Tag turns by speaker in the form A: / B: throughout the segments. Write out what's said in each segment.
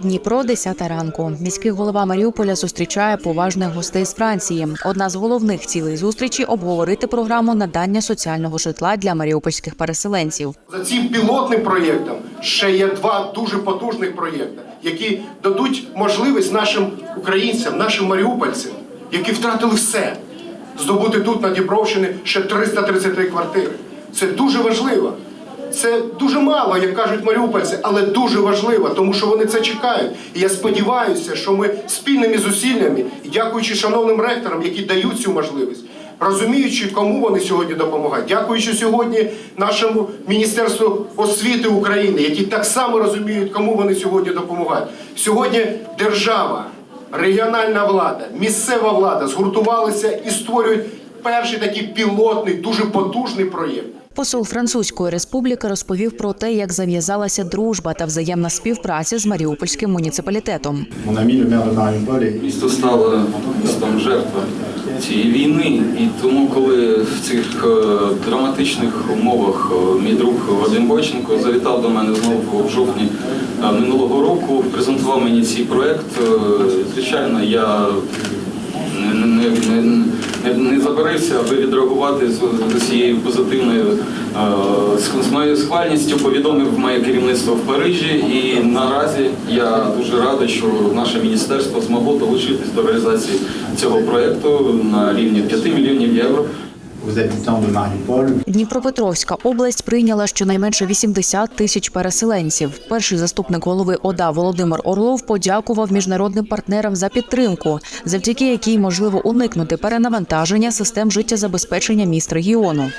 A: Дніпро, 10 ранку. Міський голова Маріуполя зустрічає поважних гостей з Франції. Одна з головних цілей зустрічі обговорити програму надання соціального житла для маріупольських переселенців.
B: За цим пілотним проєктом ще є два дуже потужних проєкти, які дадуть можливість нашим українцям, нашим маріупольцям, які втратили все, здобути тут на Дніпровщині ще 333 квартири. Це дуже важливо. Це дуже мало, як кажуть маріупольці, але дуже важливо, тому що вони це чекають. І я сподіваюся, що ми спільними зусиллями, дякуючи шановним ректорам, які дають цю можливість, розуміючи, кому вони сьогодні допомагають, дякуючи сьогодні нашому Міністерству освіти України, які так само розуміють, кому вони сьогодні допомагають. Сьогодні держава, регіональна влада, місцева влада згуртувалися і створюють перший такий пілотний, дуже потужний проєкт.
A: Посол Французької республіки розповів про те, як зав'язалася дружба та взаємна співпраця з маріупольським муніципалітетом.
C: Місто стало містом жертва цієї війни, і тому, коли в цих е, драматичних умовах е, мій друг Вадим Бойченко завітав до мене знову в жовтні е, минулого року, презентував мені цей проект. Звичайно, я не аби відреагувати з, з цією позитивною е, з моєю схвальністю. Повідомив моє керівництво в Парижі, і наразі я дуже радий, що наше міністерство змогло долучитись до реалізації цього проєкту на рівні 5 мільйонів євро.
A: Дніпропетровська область прийняла щонайменше 80 тисяч переселенців. Перший заступник голови ОДА Володимир Орлов подякував міжнародним партнерам за підтримку, завдяки якій можливо уникнути перенавантаження систем життєзабезпечення міст регіону.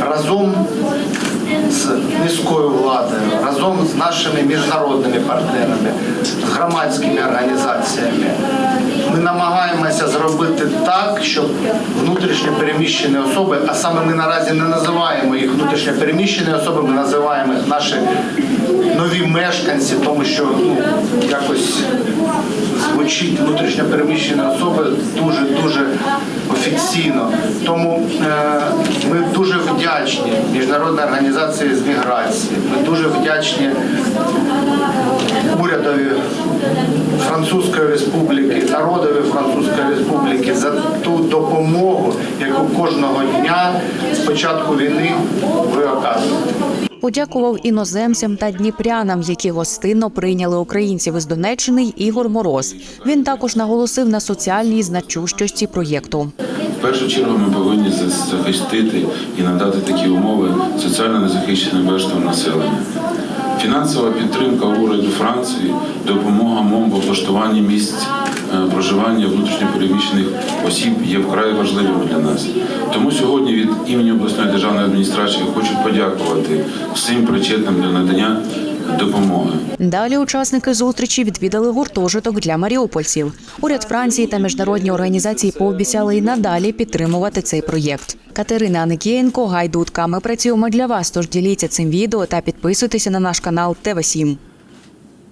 D: разом з міською владою, разом з нашими міжнародними партнерами, з громадськими організаціями. Ми намагаємося зробити так, щоб внутрішньо переміщені особи, а саме ми наразі не називаємо їх внутрішньо переміщені особи, ми називаємо їх наші нові мешканці, тому що ну, якось звучить внутрішньо переміщені особи дуже дуже офіційно. Тому е, ми дуже вдячні міжнародній організації з міграції. Ми дуже вдячні урядові Французької республіки, народові Французької республіки за ту допомогу, яку кожного дня з початку війни ви оказуєте.
A: Подякував іноземцям та дніпрянам, які гостинно прийняли українців із Донеччини Ігор Мороз. Він також наголосив на соціальній значущості проєкту.
E: Першу чергу ми повинні захистити і надати такі умови соціально незахищеним верствам населення. Фінансова підтримка уряду Франції, допомога МОМ в облаштуванні місць е, проживання внутрішньопереміщених осіб є вкрай важливими для нас. Тому сьогодні від імені обласної державної адміністрації хочу подякувати всім причетним до надання допомоги.
A: Далі учасники зустрічі відвідали гуртожиток для маріупольців. Уряд Франції та міжнародні організації пообіцяли й надалі підтримувати цей проєкт. Катерина Аникієнко, Гайдутка. Ми працюємо для вас. Тож діліться цим відео та підписуйтеся на наш канал ТВ 7